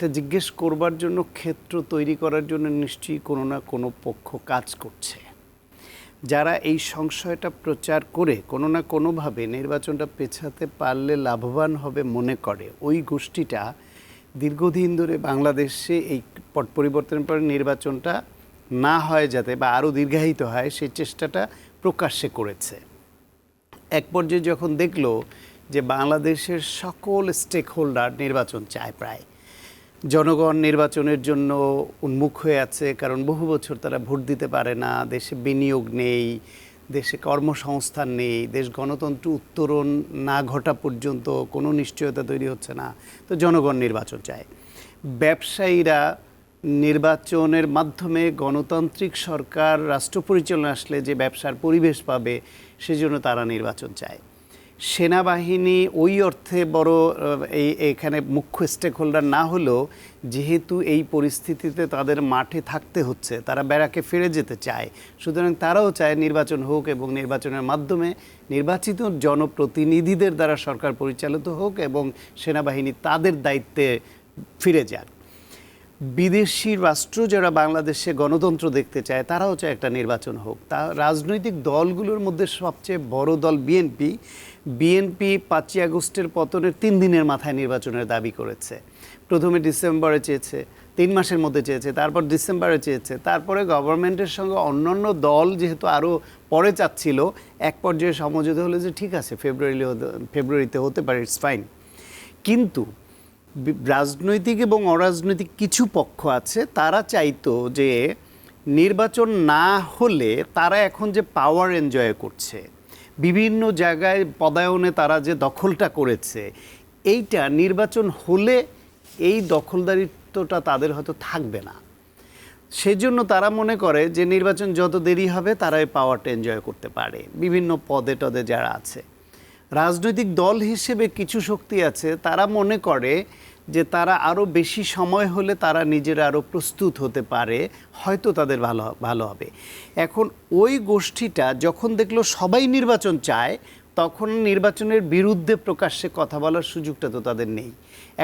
এটা জিজ্ঞেস করবার জন্য ক্ষেত্র তৈরি করার জন্য নিশ্চয়ই কোনো না কোনো পক্ষ কাজ করছে। যারা এই সংশয়টা প্রচার করে কোনো না কোনোভাবে নির্বাচনটা পেছাতে পারলে লাভবান হবে মনে করে, ওই গোষ্ঠীটা দীর্ঘদিন ধরে বাংলাদেশে এই পট পরিবর্তনের পরে নির্বাচনটা না হয় যাতে বা আরও দীর্ঘায়িত হয় সেই চেষ্টাটা প্রকাশ্যে করেছে। এক পর্যায়ে যখন দেখল যে বাংলাদেশের সকল স্টেক হোল্ডার নির্বাচন চায় প্রায় জনগণ নির্বাচনের জন্য উন্মুখ হয়ে আছে, কারণ বহু বছর তারা ভোট দিতে পারে না, দেশে বিনিয়োগ নেই, দেশে কর্মসংস্থান নেই, দেশ গণতন্ত্র উত্তরণ না ঘটা পর্যন্ত কোনো নিশ্চয়তা তৈরি হচ্ছে না। তো জনগণ নির্বাচন চায়। ব্যবসায়ীরা নির্বাচনের মাধ্যমে গণতান্ত্রিক সরকার, রাষ্ট্র পরিচালনা আসলে যে ব্যবসার পরিবেশ পাবে, সেজন্য তারা নির্বাচন চায়। সেনাবাহিনী ওই অর্থে বড় এই, এখানে মুখ্য স্টেক হোল্ডার না হলেও যেহেতু এই পরিস্থিতিতে তাদের মাঠে থাকতে হচ্ছে, তারা বেড়াকে ফিরে যেতে চায়। সুতরাং তারাও চায় নির্বাচন হোক এবং নির্বাচনের মাধ্যমে নির্বাচিত জনপ্রতিনিধিদের দ্বারা সরকার পরিচালিত হোক এবং সেনাবাহিনী তাদের দায়িত্বে ফিরে যাক। বিদেশি রাষ্ট্র যারা বাংলাদেশে গণতন্ত্র দেখতে চায়, তারাও চায় একটা নির্বাচন হোক। তা রাজনৈতিক দলগুলোর মধ্যে সবচেয়ে বড় দল বিএনপি। বিএনপি পাঁচই আগস্টের পতনের তিন দিনের মাথায় নির্বাচনের দাবি করেছে। প্রথমে ডিসেম্বরে চেয়েছে, তিন মাসের মধ্যে চেয়েছে, তারপর ডিসেম্বরে চেয়েছে, তারপরে গভর্নমেন্টের সঙ্গে অন্যান্য দল যেহেতু আরও পরে চাচ্ছিল, এক পর্যায়ে সমঝোতা হলো যে ঠিক আছে ফেব্রুয়ারি ফেব্রুয়ারিতে হতে পারে ইটস ফাইন কিন্তু রাজনৈতিক এবং অরাজনৈতিক কিছু পক্ষ আছে, তারা চাইতো যে নির্বাচন না হলে তারা এখন যে পাওয়ার এনজয় করছে, বিভিন্ন জায়গায় পদায়নে তারা যে দখলটা করেছে, এইটা নির্বাচন হলে এই দখলদারিত্বটা তাদের হয়তো থাকবে না। সেজন্য তারা মনে করে যে নির্বাচন যত দেরি হবে তারা এই পাওয়ারটা এনজয় করতে পারে। বিভিন্ন পদে টদে যারা আছে। রাজনৈতিক দল হিসেবে কিছু শক্তি আছে, তারা মনে করে যে তারা আরও বেশি সময় হলে তারা নিজেরা আরও প্রস্তুত হতে পারে, হয়তো তাদের ভালো ভালো হবে। এখন ওই গোষ্ঠীটা যখন দেখল সবাই নির্বাচন চায়, তখন নির্বাচনের বিরুদ্ধে প্রকাশ্যে কথা বলার সুযোগটা তো তাদের নেই।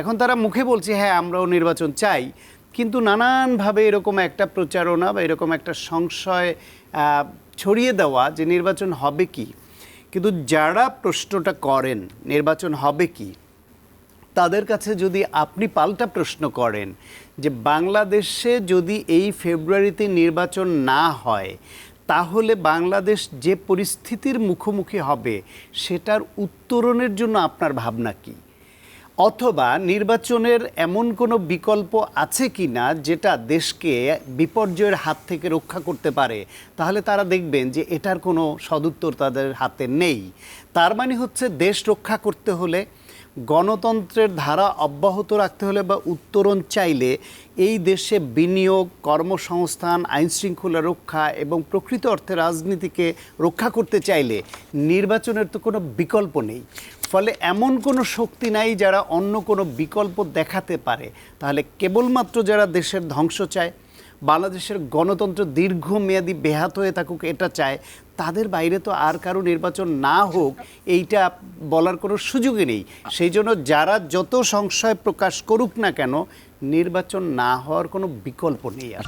এখন তারা মুখে বলছে হ্যাঁ আমরাও নির্বাচন চাই। কিন্তু নানানভাবে এরকম একটা প্রচারণা বা এরকম একটা সংশয় ছড়িয়ে দেওয়া যে নির্বাচন হবে কি? কিন্তু যারা প্রশ্নটা করেন, নির্বাচন হবে কি? তাদের কাছে যদি আপনি পাল্টা প্রশ্ন করেন যে বাংলাদেশে যদি এই ফেব্রুয়ারিতে নির্বাচন না হয়, তাহলে বাংলাদেশ যে পরিস্থিতির মুখোমুখি হবে, সেটার উত্তরণের জন্য আপনার ভাবনা কী? অথবা নির্বাচনের এমন কোনো বিকল্প আছে কি না যেটা দেশকে বিপর্যয়ের হাত থেকে রক্ষা করতে পারে? তাহলে তারা দেখবেন যে এটার কোনো সদুত্তর তাদের হাতে নেই। তার মানে হচ্ছে দেশ রক্ষা করতে হলে গণতন্ত্রের ধারা অব্যাহত রাখতে হলে বা উত্তরণ চাইলে এই দেশে বিনিয়োগ, কর্মসংস্থান, আইনশৃঙ্খলা রক্ষা এবং প্রকৃত অর্থে রাজনীতিকে রক্ষা করতে চাইলে নির্বাচনের তো কোনো বিকল্প নেই। ফলে এমন কোনো শক্তি নাই যারা অন্য কোনো বিকল্প দেখাতে পারে। তাহলে কেবলমাত্র যারা দেশের ধ্বংস চায়, বাংলাদেশের গণতন্ত্র দীর্ঘমেয়াদী বেহাত হয়ে থাকুক এটা চায় তাদের বাইরে তো আর কারও নির্বাচন না হোক, এইটা বলার কোনো সুযোগই নেই। সেই জন্য যারা যত সংশয় প্রকাশ করুক না কেন, নির্বাচন না হওয়ার কোনো বিকল্প নেই আর।